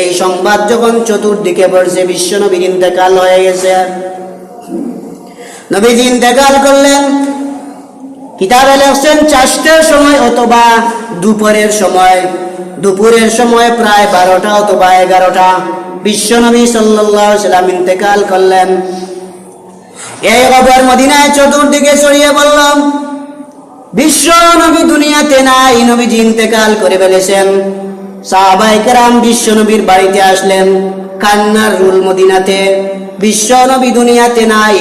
এই সংবাদ যখন চতুর্দিকে পড়ছে, বিশ্ব নবীর ইন্তেকাল হয়ে গেছে। নবীজি ইন্তেকাল করলেন। কিতাবে লেখছেন, চারটের সময় অথবা দুপুরের সময়। দুপুরের সময় প্রায় বারোটা অথবা এগারোটা। বিশ্বনবী সাল্লাহ সাল্লাম ইন্তেকাল করলেন। এই খবর মদিনায় চতুর্দিকে ছড়িয়ে বললাম বিশ্ব নবী দুনিয়াতে নাই, নবীজি ইন্তেকাল করে ফেলেছেন। সাহাবাই কেরাম বিশ্ব নবীর বাড়িতে আসলেন। কান্নার রুল মদিনাতে বিশ্ব নবী দুনিয়াতে নাই।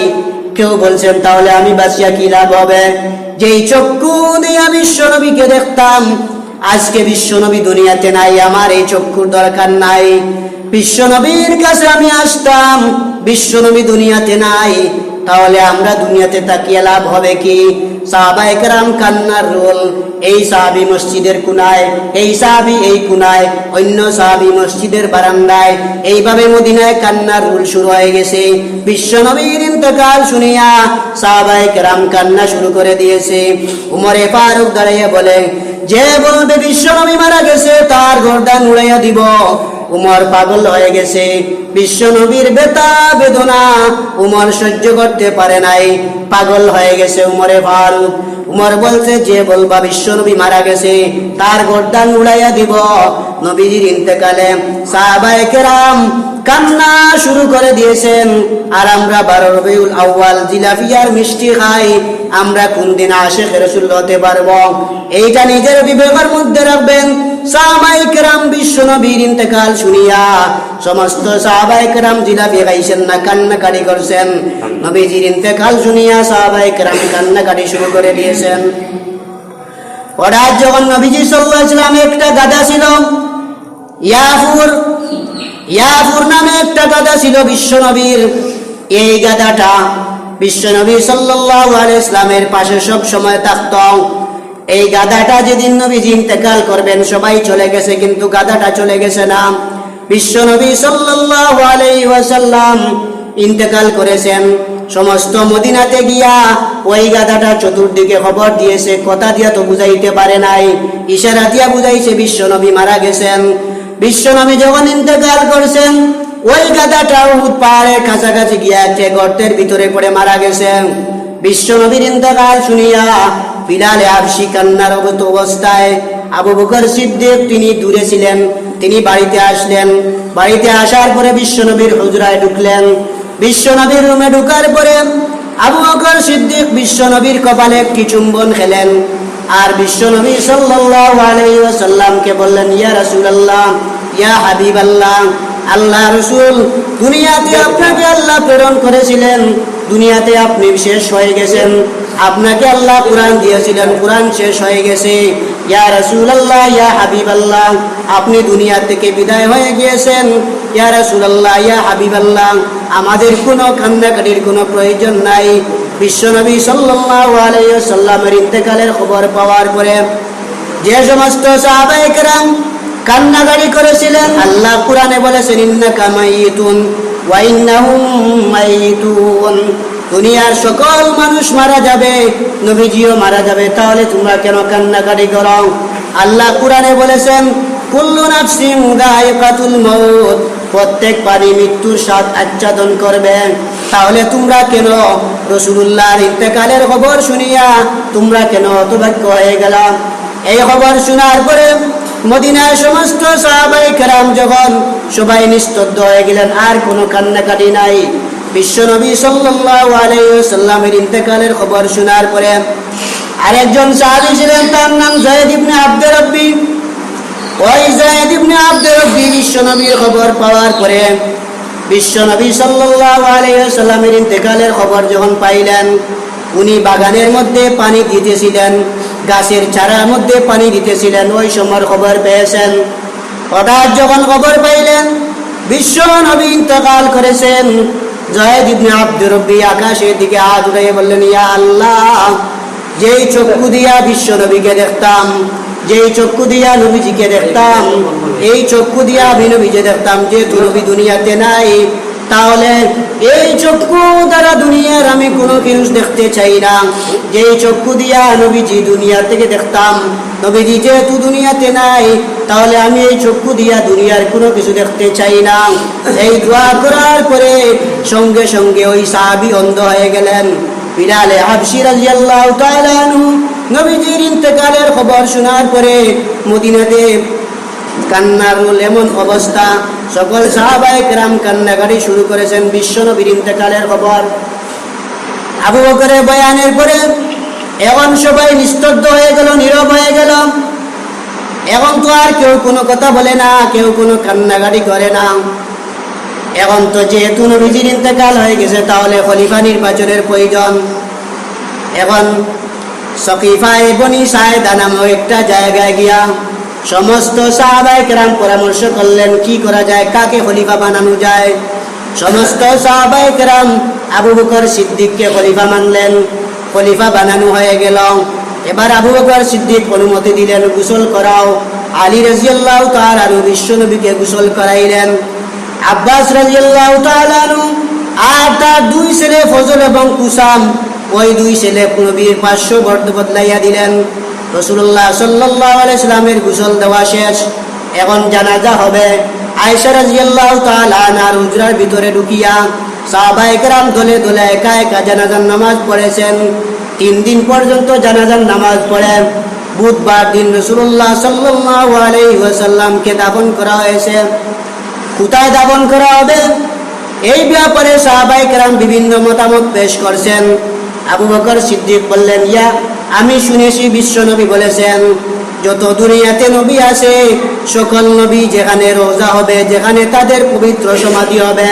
কেউ বলছেন, তাহলে আমি বাঁচিয়া কি লাভ হবে? যেই চক্ষু দিয়া বিশ্ব নবীকে দেখতাম, আজকে বিশ্ব নবী দুনিয়াতে নাই, আমার এই চক্ষুর দরকার নাই। বিশ্ব নবীর কাছে আমি আসতাম বিশ্ব নবী দুনিয়াতে নাই। তাহলে আমরা দুনিয়াতে তাকিয়ে লাভ হবে কি? কেরাম কান্নার রোল। এই সাহাবি মসজিদের কুনায়, এই সাহাবি এই কুনায়, অন্য সাহাবি মসজিদের বারান্দায়। এইভাবে মদিনায় কান্নার রুল শুরু হয়ে গেছে। বিশ্ব নবীর ইন্তকাল শুনিয়া সাহাবায়ে কেরাম কান্না শুরু করে দিয়েছে। উমরে ফারুক দাঁড়িয়ে বলে, যে বলবে বিশ্বনবী মারা গেছে, তার গর্দান উড়াইয়া দিব। উমর পাগল হয়ে গেছে। বিশ্ব নবীর বেতা বেদনা উমর সহ্য করতে পারে নাই। পাগল হয়ে গেছে উমরে ফারুক উমর বলছে, যে বলবা বিশ্ব নবী মারা গেছে, তার গর্দান উড়াইয়া দিব। নবীজির ইন্তেকালে সাহাবায়ে কান্না শুরু করে দিয়েছেন, আর আমরা বারো রবিউল আউয়াল জিলাফিয়ার মিষ্টি খাই, আমরা কোন দিন আশেখ রসুল হতে পারব? এইটা নিজের বিবেকের মধ্যে রাখবেন। সাহাবাই বিশ্ব নবীর ইন্তেকাল শুনিয়া সমস্ত সাহাবাই কেরাম জিলাপি খাইছেন না, কান্নাকাটি করছেন। নবীজির ইন্তেকাল শুনিয়া সাহাবাই কেরাম কান্নাকাটি শুরু করে দিয়েছেন। হঠাৎ যখন নবীজি সাল্লাহ একটা গাদা ছিল, ইয়াফুর ইয়াফুর নামে একটা গাদা ছিল বিশ্বনবীর। এই গাদাটা বিশ্বনবী সাল্লাল্লাহু আলাইহি ইসলামের পাশে সব সময় থাকত। এই গাধাটা যেদিন নবীজি ইন্তেকাল করবেন, সবাই চলে গেছে, কিন্তু গাধাটা চলে গেছে না। সাল্লাল্লাহু আলাইহি ওয়াসাল্লাম ইন্তেকাল করেছেন। সমস্ত মদিনাতে গিয়া ওই গাধাটা চতুর্দিকে খবর দিয়েছে, কথা দিয়া তো বুঝাইতে পারে নাই। ইশারা দিয়া বুঝাইছে বিশ্বনবী মারা গেছেন। বিশ্বনবী যখন ইন্তেকাল করছেন, ওই গাদাটা উহুদ পাহাড়ের কাছাকাছি গিয়া একটা গর্তের ভিতরে পড়ে মারা গেছেন। বিশ্বনবীর ইন্তেকাল শুনিয়া বিলালে আবসি কান্নার অগত অবস্থায় আবু বকর সিদ্দিক তিনি দূরে ছিলেন, তিনি বাড়িতে আসলেন। বাড়িতে আসার পরে বিশ্বনবীর হুজরায় ঢুকলেন। বিশ্বনবীর রুমে ঢুকার পরে আবু বকর সিদ্দিক বিশ্বনবীর কপালে একটি চুম্বন খেলেন। আর বিশ্বনবী সাল্লাল্লাহু আলাইহি ওয়াসাল্লামকে বললেন, ইয়া রাসূলুল্লাহ, ইয়া হাবিবাল্লাহ, আল্লাহ রসুল, দুনিয়াতে আপনাকে আল্লাহ প্রেরণ করেছিলেন, দুনিয়াতে আপনি শেষ হয়ে গেছেন। আপনাকে আল্লাহ কোরআন দিয়েছিলেন, কোরআন শেষ হয়ে গেছে। ইয়া রাসূল আল্লাহ ইয়া হাবিব আল্লাহ আপনি দুনিয়া থেকে বিদায় হয়ে গিয়েছেন। ইয়া রাসূল আল্লাহ ইয়া হাবিব আল্লাহ আমাদের কোনো কান্নাকাটির কোনো প্রয়োজন নাই। বিশ্বনবী সাল্লাল্লাহু আলাইহি সাল্লামের ইন্তেকালের খবর পাওয়ার পরে যে সমস্ত সাহাবায়ে কেরাম কান্নাকাটি করেছিলেন, আল্লাহ কোরআনে বলেছেন, ইন্নাকা মাইয়িতুন ওয়া ইন্নাহুম মাইয়িতুন দুনিয়ার সকল মানুষ মারা যাবে, নবীজিও মারা যাবে। তাহলে তোমরা কেন কান্নাকাটি করো? আল্লাহ কোরআনে বলেছেন, কুল্লু নাফসিন দায়িকাতুল মউত প্রত্যেক পানি মৃত্যুর স্বাদ আচ্ছাদন করবে। তাহলে তোমরা কেন রসুল্লাহর ইন্তেকালের খবর শুনিয়া তোমরা কেন অতভাগ্য হয়ে গেলাম এই খবর শোনার পরে মদিনার সমস্ত সাহাবাই কেরাম যখন সবাই নিস্তব্ধ হয়ে গেলেন, আর কোনো কান্নাকাটি নাই। বিশ্বনবী সাল্লাল্লাহু আলাইহি ওয়াসাল্লামের ইন্তেকালের খবর শোনার পরে আরেকজন সাহাবী ছিলেন, তার নাম জায়েদ ইবনে আব্দুর রব্বি। ওই জায়েদ ইবনে আব্দুর রব্বি বিশ্বনবীর খবর পাওয়ার পরে বিশ্বনবী সাল্লাল্লাহু আলাইহি ওয়াসাল্লামের ইন্তেকালের খবর যখন পাইলেন, উনি বাগানের মধ্যে পানি দিতেছিলেন, গাছের চারার মধ্যে পানি দিতেছিলেন, ওই সময় খবর পেয়েছেন। হঠাৎ যখন খবর পাইলেন বিশ্ব নবী ইন্তকাল করেছেন। ইবনে আব্দুর রব্বি, আকাশের দিকে হাত উঠাইয়ে বললেন, ইয়া আল্লাহ, যেই চক্ষু দিয়া বিশ্ব নবীকে দেখতাম, যেই চক্ষু দিয়া নবীজিকে দেখতাম, এই চক্ষু দিয়া আমি নবীকে দেখতাম, যেহেতু নবী দুনিয়াতে নাই, তাহলে এই চক্ষু দ্বারা দুনিয়ার আমি কোনো জিনিস দেখতে চাই না। যেই চক্ষু দিয়া নবীজি দুনিয়া থেকে দেখতাম নবীজি যেহেতু দুনিয়াতে নাই, তাহলে আমি এই চক্ষু দিয়া দুনিয়ার কোনো কিছু দেখতে চাই না। এই দোয়া করার পরে সঙ্গে সঙ্গে ওই সাহাবি অন্ধ হয়ে গেলেন। বিলালে হাবসি রাজিয়াল্লাহু তাআলা আনহু নবীজির ইন্তেকালের খবর শোনার পরে মদিনাতে কান্নার এমন অবস্থা, সকল সাহাবাই কেরাম কান্নাকাটি শুরু করেছেন বিশ্ব নবীর ইন্তেকালের খবর। আবু বকরের বয়ানের পরে এখন সবাই নিস্তব্ধ হয়ে গেল, নীরব হয়ে গেল। এখন তো আর কেউ কোনো কথা বলে না, কেউ কোনো কান্নাকাটি করে না। এখন তো যেহেতু নবীজির ইন্তেকাল হয়ে গেছে, তাহলে খলিফা নির্বাচনের প্রয়োজন। এখন সকিফায় বনি সাহেদা নামক একটা জায়গায় গিয়া সমস্ত সাহাবাই কেরাম পরামর্শ করলেন, কি করা যায়, কাকে খলিফা বানানো যায়? সমস্ত সাহাবাই কেরাম আবু বকর সিদ্দিককে খলিফা মানলেন। খলিফা বানানো হয়ে গেল। এবার আবু বকর সিদ্দিক অনুমতি দিলেন, গোসল করাও। আলী রাজিয়াল্লাহ তার আরও বিশ্বনবীকে গোসল করাইলেন। আব্বাস রাজিয়াল্লাহ তাআলাহু আর তার দুই ছেলে ফজল এবং কুসাম, ওই দুই ছেলে নবীর পাঁচশো বর্দ বদলাইয়া দিলেন। রসুল্লাহ সাল্লাহ আলাইসালামের গোসল দেওয়া শেষ। এখন জানাজা হবে। আয়সা রাজিয়াল্লাহ তালার উজরার ভিতরে ঢুকিয়া সাহাবায়ে কেরাম দলে দলে একা একা জানাজার নামাজ পড়েছেন। তিন দিন পর্যন্ত জানাজার নামাজ পড়ে। বুধবার দিন রসুল্লাহ সাল্লাহ দাফন করা হয়েছে। কোথায় দাফন করা হবে? এই ব্যাপারে সাহাবাই কেরাম বিভিন্ন মতামত পেশ করছেন। আবু বকর সিদ্দিক বললেন, ইয়া, আমি শুনেছি বিশ্ব নবী বলেছেন, যত দুনিয়াতে নবী আছে, সকল নবী যেখানে রোজা হবে, যেখানে তাদের পবিত্র সমাধি হবে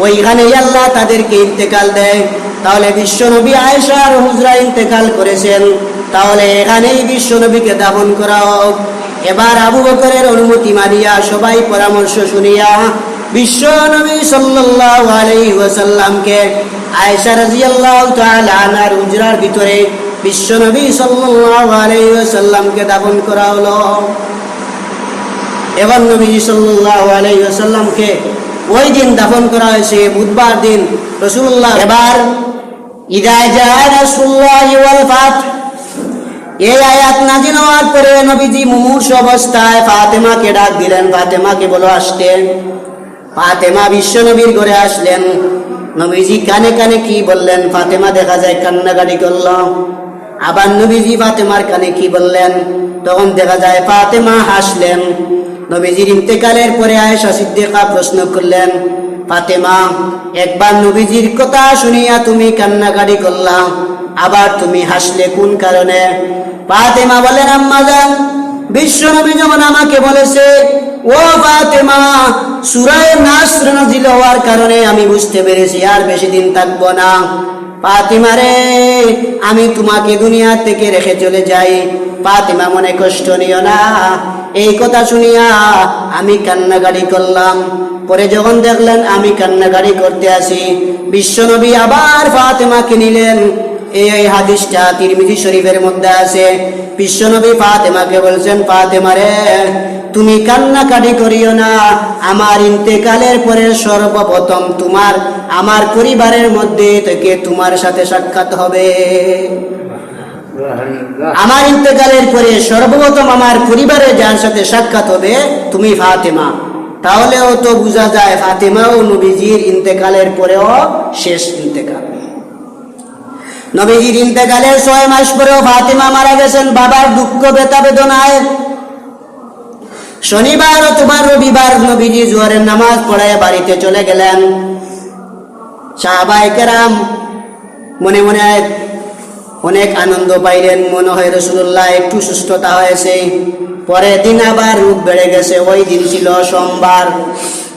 ওইখানে আল্লাহ তাদেরকে ইন্তেকাল দেয়। তাহলে বিশ্ব নবী আয়েশার হুজরা ইন্তেকাল করেছেন। তাহলে এখানেই বিশ্ব নবীকে দাফন করা হোক। এবার আবু বকরের অনুমতি মানিয়া সবাই পরামর্শ শুনিয়া বিশ্ব নবী সাল্লাল্লাহু আলাইহি ওয়াসাল্লামকে আয়েশা রাদিয়াল্লাহু তাআলা আনহার হুজরার ভিতরে বিশ্ব নবী সাল্লাল্লাহু আলাইহি দাফন করা হলো। এবার নবী সাল্লাল্লাহু আলাইহি ওয়াসাল্লামকে ওই দিন দাফন করা হয়েছে, বুধবার দিন। রসুল্লাহ এবার এই আয়াত নাজিল হওয়ার পরে নবীজি মুমূর্ষ অবস্থায় ফাতেমাকে ডাক দিলেন। ফাতেমাকে বলো আসতে ফাতেমা বিশ্ব নবীর ঘরে আসলেন। নবীজি কানে কানে কি বললেন? ফাতেমা দেখা যায় কান্নাকাটি করল। আবার নবীজি ফাতেমার কানে কি বললেন? তখন দেখা যায় ফাতেমা হাসলেন। নবীজির ইন্তেকালের পরে আয়েশা সিদ্দিকা প্রশ্ন করলেন, ফাতেমা, একবার নবীজির কথা শুনিয়া তুমি কান্নাকাটি করলাম আবার তুমি হাসলে কোন কারণে? ফাতেমা বলেন আম্মা যান বিশ্ব নবী যখন আমাকে বলেছে, ও ফাতেমা, সুরায় নাসর নাজিল হওয়ার কারণে আমি বুঝতে পেরেছি, আর বেশি দিন থাকব না ফাতিমা রে, আমি তোমাকে দুনিয়া থেকে রেখে চলে যাই। পাতিমা মনে কষ্ট নিও না। এই কথা শুনিয়া আমি কান্নাকাড়ি করলাম। পরে যখন দেখলেন আমি কান্নাকাড়ি করতে আসি, বিশ্বনবী আবার ফাতেমাকে নিলেন। এই হাদিসটা তিরমিজি শরীফের মধ্যে আছে। বিশ্বনবী ফাতেমাকে বলছেন, ফাতেমা রে, তুমি কান্নাকাটি করিও না। আমার ইন্তেকালের পরে সর্বপ্রথম তোমার, আমার পরিবারের মধ্যে থেকে তোমার সাথে সাক্ষাৎ হবে। আমার ইন্তেকালের পরে সর্বপ্রথম আমার পরিবারে যার সাথে সাক্ষাৎ হবে, তুমি ফাতেমা। তাহলেও তো বোঝা যায় ফাতেমা ও নবীজির ইন্তেকালের পরেও শেষ ইন্তেকাল। নবীজির ইন্তেকালের ছয় মাস পরেও ফাতেমা মারা গেছেন, বাবার দুঃখ বেতা বেদনায়। শনিবার, অথবা রবিবার নবীজি জোয়ারের নামাজ পড়ায় বাড়িতে চলে গেলেন। সাহাবাই কেরাম মনে মনে অনেক আনন্দ পাইলেন, মনে হয় রসুল্লাহ একটু সুস্থতা হয়েছে। পরের দিন আবার রোগ বেড়ে গেছে, ওই দিন ছিল সোমবার,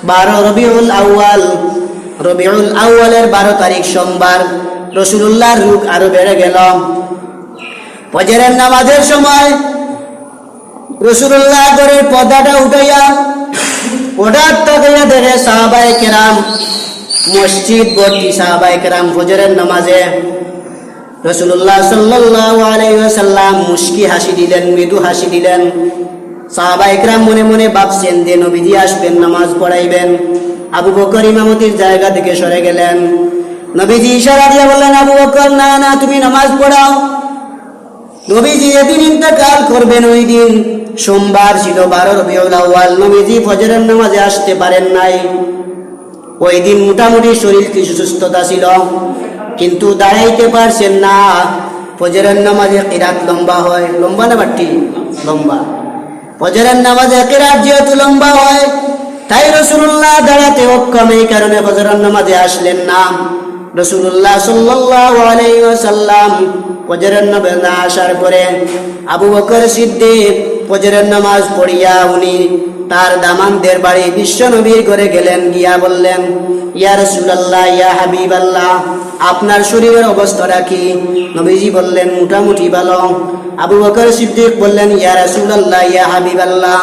বারো রবিউল আউয়াল। রবিউল আউয়ালের বারো তারিখ সোমবার। রসুল্লাহর রোগ আরও বেড়ে গেল। ফজরের নামাজের সময় রসুল্লাহ করে পর্দাটা উঠাইয়া ওটার তাকাইয়া দেখে সাহাবাই কেরাম, মসজিদ ভর্তি সাহাবাই কেরাম ফজরের নামাজে। রসুল্লাহ সাল্লাহ আলাইসাল্লাম মুস্কি হাসি দিলেন, মৃদু হাসি দিলেন। সাহাবাই কেরাম মনে মনে ভাবছেন, যে নবীজি আসবেন, নামাজ পড়াইবেন। আবু বকর ইমামতির জায়গা থেকে সরে গেলেন। নবীজি ইশারা দিয়ে বললেন, আবু বকর, না না, তুমি নামাজ পড়াও। নবীজি এদিন ইন্তেকাল করবেন ওই দিন। সোমবার ছিল বারো রবিউল আউয়াল। নবীজি ফজরের নামাজে আসতে পারেন নাই। ওই দিন মোটামুটি শরীর কিছু সুস্থতা ছিল, কিন্তু দাঁড়াইতে পারছেন না। ফজরের নামাজে কিরাত লম্বা হয়। লম্বা না বাট্টি লম্বা। ফজরের নামাজে কিরাত যেহেতু লম্বা হয়, তাই রসুল্লাহ দাঁড়াতে অক্ষম। এই কারণে ফজরের নামাজে আসলেন না। রসুল্লাহ ওয়াসাল্লাম ফজরের নামাজে না আসার পরে আবু বকর সিদ্দিক ফজরের নামাজ পড়িয়া উনি তার দামানদের বাড়ি বিশ্ব নবীর ঘরে গেলেন, গিয়া বললেন, ইয়া রাসূলুল্লাহ, ইয়া হাবিব আল্লাহ আপনার শরীরের অবস্থাটা কি? নবীজি বললেন, মোটামুটি ভালো। আবু বকর সিদ্দিক বললেন, ইয়া রাসূলুল্লাহ, ইয়া হাবিবাল্লাহ,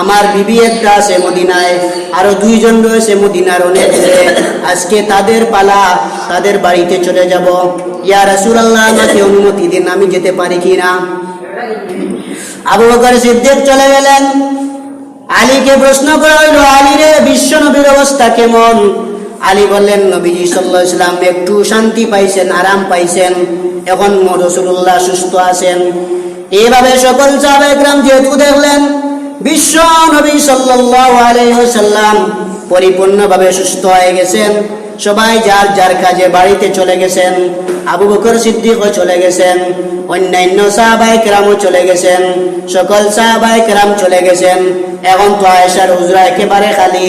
আমার বিবি একটা আছে মদিনায়, আরও দুইজন রয়েছে মদিনার অনেক আজকে তাদের পালা, তাদের বাড়িতে চলে যাব। ইয়া রাসূলুল্লাহ, আমাকে অনুমতি দিন, আমি যেতে পারি কি না আবু বকর সিদ্দিক চলে গেলেন আলীকে প্রশ্ন করা হইল, আলীরে বিশ্ব নবীর অবস্থা কেমন? আলী বললেন, নবীজি সাল্লাহ ইসলাম একটু শান্তি পাইছেন, আরাম পাইছেন। এখন রসুল্লাহ সুস্থ আছেন। এইভাবে সকল সাহাবাহাম যেহেতু দেখলেন, বিশ্ব নবী সাল্লাল্লাহু আলাইহি সাল্লাম পরিপূর্ণভাবে সুস্থ হয়ে গেছেন। সবাই যার যার কাজে বাড়িতে চলে গেছেন, আবু বকর সিদ্দিকও চলে গেছেন, অন্যান্য সাহাবাই কেরামও চলে গেছেন, সকল সাহাবাই কেরাম চলে গেছেন। এখন তো আয়েশার হুজরা একেবারে খালি।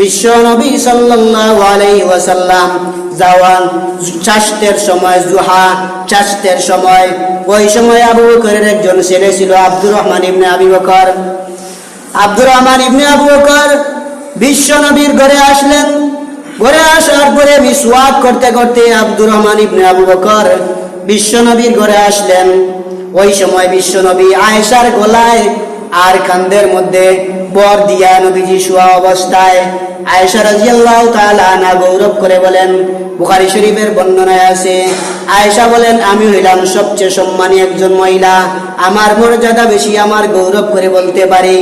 বিশ্ব নবী সাল্লাল্লাহু আলাইহি ওয়াসাল্লাম জাওয়ান চাষতের সময়, জুহা চাষতের সময়, ওই সময় আবু বকরের একজন ছেলে ছিল আব্দুর রহমান ইবনে আবি বকর। আব্দুর রহমান ইবনে আবু বকর বিশ্ব নবীর ঘরে আসলেন। ঘরে আসার পরে মিসওয়াক করতে করতে আব্দুর রহমান ইবনে আবু বকর বিশ্ব নবীর ঘরে আসলেন। ওই সময় বিশ্ব নবী আয়েশার গলায় আর কান্দের মধ্যে বর দিয়া নবীজি শোয়া অবস্থায় আয়েশা রাজিয়াল্লাহু তাআলা আনা গৌরব করে বলেন, বুখারী শরীফের বর্ণনায় আছে, আয়েশা বলেন, আমি হইলাম সবচেয়ে সম্মানী একজন মহিলা। আমার মর্যাদা বেশি, আমার গৌরব করে বলতে পারি।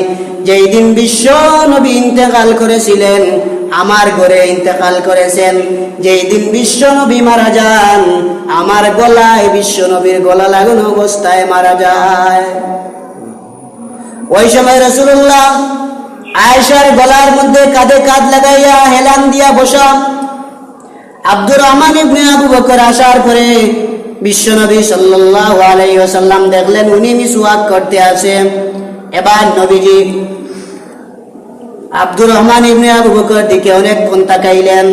যেই দিন বিশ্ব নবী ইন্তেকাল করেছিলেন আমার ঘরে ইন্তেকাল করেছেন। যেই দিন বিশ্ব নবী মারা যান, আমার গলায় বিশ্ব নবীর গলা লাগানো অবস্থায় মারা যায়। ওই সময় রসুল্লাহ আয়েশার গলার মধ্যে কাঁধে কাঁধ লাগাইয়া হেলান দিয়া বসা আব্দুর রহমান ইবনে আবু বকর আসার পরে বিশ্বনবী সাল্লাল্লাহু আলাইহি ওয়াসাল্লাম দেখলেন, উনি মিসওয়াক করতে আছে এবার নবীজি আব্দুর রহমান ইবনে আবু বকর দিকে অনেকক্ষণ তাকাইলেন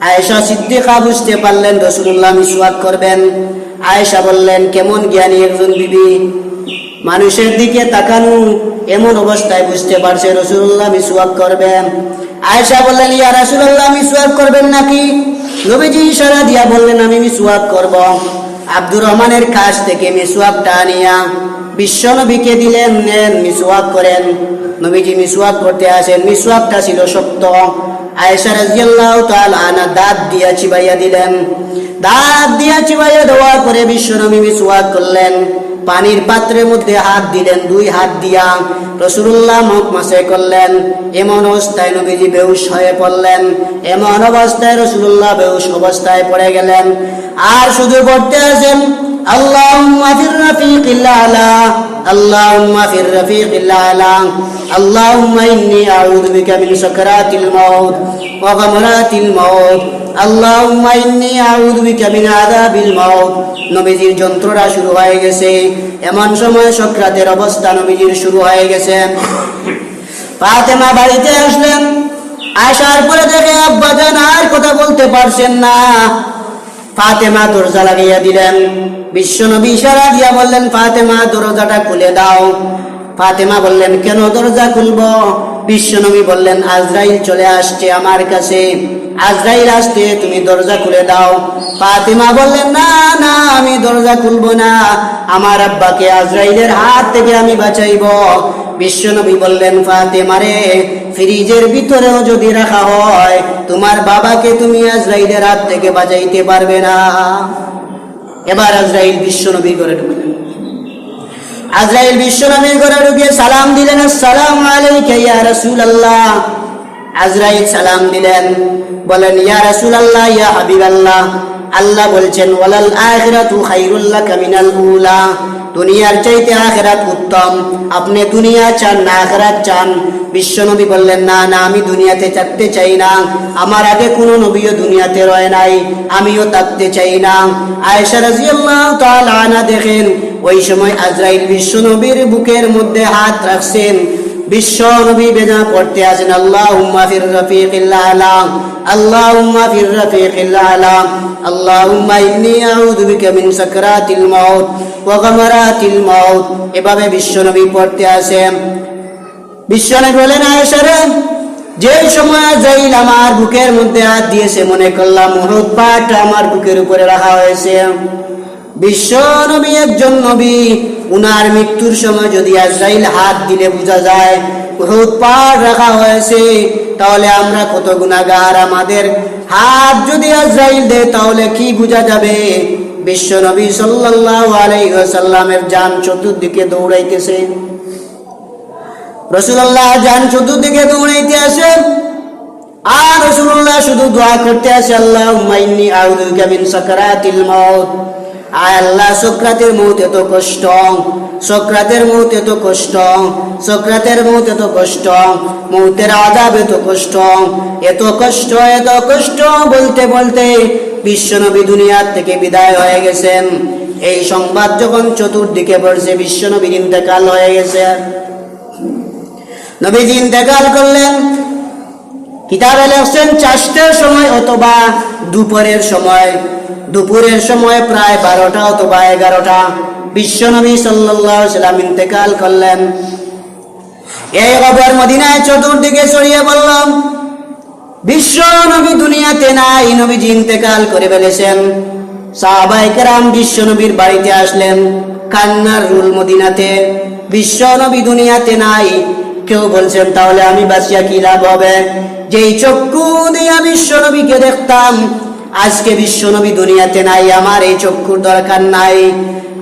আয়েশা সিদ্দিকা বুঝতে পারলেন রসুল্লাহ মিসওয়াক করবেন। আয়েশা বললেন, কেমন জ্ঞানী একজন বিবি? মানুষের দিকে তাকানো এমন অবস্থায় বুঝতে পারছে রসুল্লাহ মিসওয়াক করবেন। আয়েশা বললেন, ইয়া রাসূলুল্লাহ, মিসওয়াক করবেন নাকি? নবীজি ইশারা দিয়া বললেন, আমি মিসওয়াক করব। আব্দুর রহমানের কাছ থেকে মিসওয়াকটা আনিয়া বিশ্ব নবীকে দিলেন, নেন, মিসওয়াক করেন। নবীজি মিসওয়াক করতে আসেন। মিসওয়াকটা ছিল শক্ত। আয়েশা রাদিয়াল্লাহু তাআলা আনা দাঁত দিয়া চিবাইয়া দিলেন। দাঁত দিয়া চিবাইয়া দেওয়ার পরে বিশ্ব নবী মিসওয়াক করলেন। পানির পাত্রের মধ্যে হাত দিলেন, দুই হাত দিয়া। রসুল্লাহ মুখ মাসে করলেন। এমন অবস্থায় নবীজি বেউস হয়ে পড়লেন। এমন অবস্থায় রসুল্লাহ বেউস অবস্থায় পড়ে গেলেন। আর শুধু পড়তে আছেন اللهم في الرفيق الأعلى اللهم في الرفيق الأعلى اللهم إني أعوذ بك من سكرات الموت وغمرات الموت اللهم إني أعوذ بك من عذاب الموت নবীজির যন্ত্রটা শুরু হয়ে গেছে এমন সময় সক্রাতের অবস্থা নবীজির শুরু হয়ে গেছে ফাতেমা বাড়িতে আসলেন আসার পরে দেখে আব্বাজান আর কথা বলতে পারছেন না ফাতেমা দরজা লাগাইয়া দিলেন। বিশ্বনবী ইশারা দিয়া বললেন, ফাতেমা, দরজাটা খুলে দাও। ফাতেমা বললেন, কেন দরজা খুলব? বিশ্বনবী বললেন, আজরাইল চলে আসছে আমার কাছে। আজরাইল আসতে তুমি দরজা খুলে দাও। ফাতেমা বললেন, না না, আমি দরজা খুলবো না। আমার আব্বাকে আজরাইলের হাত থেকে আমি বাঁচাইব। বিশ্বনবী বললেন ফাতেমা রে ফ্রিজের ভিতরেও যদি রাখা হয়, তোমার বাবাকে তুমি আজরাইলের হাত থেকে বাঁচাইতে পারবে না। এবার আজরাইল বিশ্বনবী করে ঢুকলেন আজরাইল বিশ্বনবীর ঘরে ঢুকে সালাম দিলেন, আসসালামু আলাইকা ইয়া রাসূলুল্লাহ। আজরাইল সালাম দিলেন, বলেন, ইয়া রাসূলুল্লাহ, ইয়া হাবিবাল্লাহ। আল্লাহ বলছেন, ওয়ালাল আখিরাতু লাকা মিনাল উলা। দুনিয়ার চাইতে আখেরাত উত্তম। আপনি দুনিয়া চান না আখেরাত চান। বিশ্বনবী বললেন, না না, আমি দুনিয়াতে থাকতে চাই না। আমার আগে কোনো নবীও দুনিয়াতে রয় নাই। আমিও থাকতে চাই না। আয়েশা রাজিয়াল্লাহু তাআলা দেখেন, ওই সময় আজরাইল বিশ্বনবীর বুকের মধ্যে হাত রাখছেন। বিশ্ব নবী বেজা পড়তে আছেন আল্লাহুম্মা ফির রফিকিল আলা আল্লাহুম্মা ফির রফিকিল আলা আল্লাহুম্মা ইন্নী আউযু বিকা মিন সাকরাতিল মাউত ওয়া গামারাতিল মাউত। এভাবে বিশ্ব পড়তে আছেন বিশ্ব নবী বলেন, আয়েশা যে সময় যাইল আমার বুকের মধ্যে হাত দিয়েছে, মনে করলাম মুহূর্ত পাট আমার বুকের উপরে রাখা হয়েছে। বিশ্ব নবী একজন নবী উনার মৃত্যুর সময় যদি আজরাইল হাত দিলে বোঝা যায় উহুদ পাহাড় রাখা হয়েছে, তাহলে আমরা কত গুণাগার আমাদের হাত যদি আজরাইল দেয়, তাহলে কি বোঝা যাবে? বিশ্ব নবী সাল্লাল্লাহু আলাইহি ওয়াসাল্লামের জান চতুর্দিকে দৌড়াইতেছে। রসুল্লাহ যান চতুর্দিকে দৌড়াইতে আসে আর রসুল্লাহ শুধু দোয়া করতে আসে আল্লাহ মাইনি আউদুকা মিন সাকরাতিল মাউত। আল্লাহ, সক্রাতের মৌত এত কষ্ট। সক্রাতের মৌত এত কষ্ট। সক্রাতের মৌত এত কষ্ট। মৌতের আদাব এত কষ্ট। এত কষ্ট এত কষ্ট বলতে বলতে বিশ্বনবী দুনিয়ার থেকে বিদায় হয়ে গেছেন। এই সংবাদ যখন চতুর্দিকে পড়ছে বিশ্বনবীর ইন্তেকাল হয়ে গেছে। নবীজি ইন্তেকাল করলেন। কিতাবে লেখছেন, চারটের সময় অথবা দুপুরের সময়। দুপুরের সময় প্রায় বারোটা অথবা এগারোটা। বিশ্বনবী সাল্লাহ সাল্লাম ইন্তেকাল করলেন। এই খবর মদিনায় চতুর্দিকে ছড়িয়ে বললাম বিশ্ব নবী দুনিয়াতে নাই, নবীজি ইন্তেকাল করে ফেলেছেন। সাহাবাই কেরাম বিশ্ব নবীর বাড়িতে আসলেন, কান্নার রুল মদিনাতে। বিশ্ব নবী দুনিয়াতে নাই কেউ বলছেন, তাহলে আমি বাঁচিয়া কি লাভ হবে? যেই চক্ষু দিয়া বিশ্বনবীকে দেখতাম, আজকে বিশ্বনবী দুনিয়াতে নাই, আমার এই চক্ষুর দরকার নাই।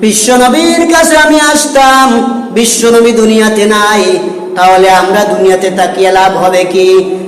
বিশ্বনবীর কাছে আমি আসতাম, বিশ্বনবী দুনিয়াতে নাই, তাহলে আমরা দুনিয়াতে তাকিয়ে লাভ হবে কি?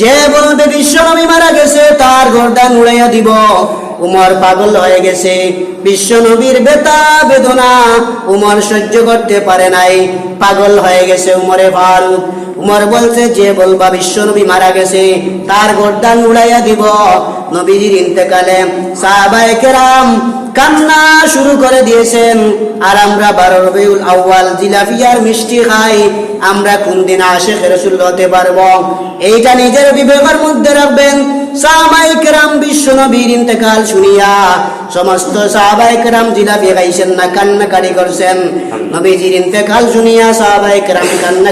যে বলবে বিশ্বনবী মারা গেছে, তার গর্দান উড়াইয়া দিব। উমর পাগল হয়ে গেছে। বিশ্ব নবীর বেতা বেদনা উমর সহ্য করতে পারে নাই। পাগল হয়ে গেছে উমরে ফারুক উমর বলছে, যে বলবা বিশ্ব নবী মারা গেছে, তার গর্দান উড়াইয়া দিব। নবীজির ইন্তেকালে সাহাবায়ে কেরাম কান্না শুরু করে দিয়েছেন। আর আমরা বারো রবিউল আউয়াল জিলাফিয়ার মিষ্টি খাই। আমরা কোন দিন আশেখ রসুল হতে পারব? এইটা নিজের বিবেকের মধ্যে রাখবেন। সাহাবাই কেরাম বিশ্ব নবীর ইন্তেকাল শুনিয়া সমস্ত সাহাবাই কেরাম জিলাপি খাইছেন না কান্নাকারি করছেন। নবীজির ইন্তেকাল শুনিয়া কান্না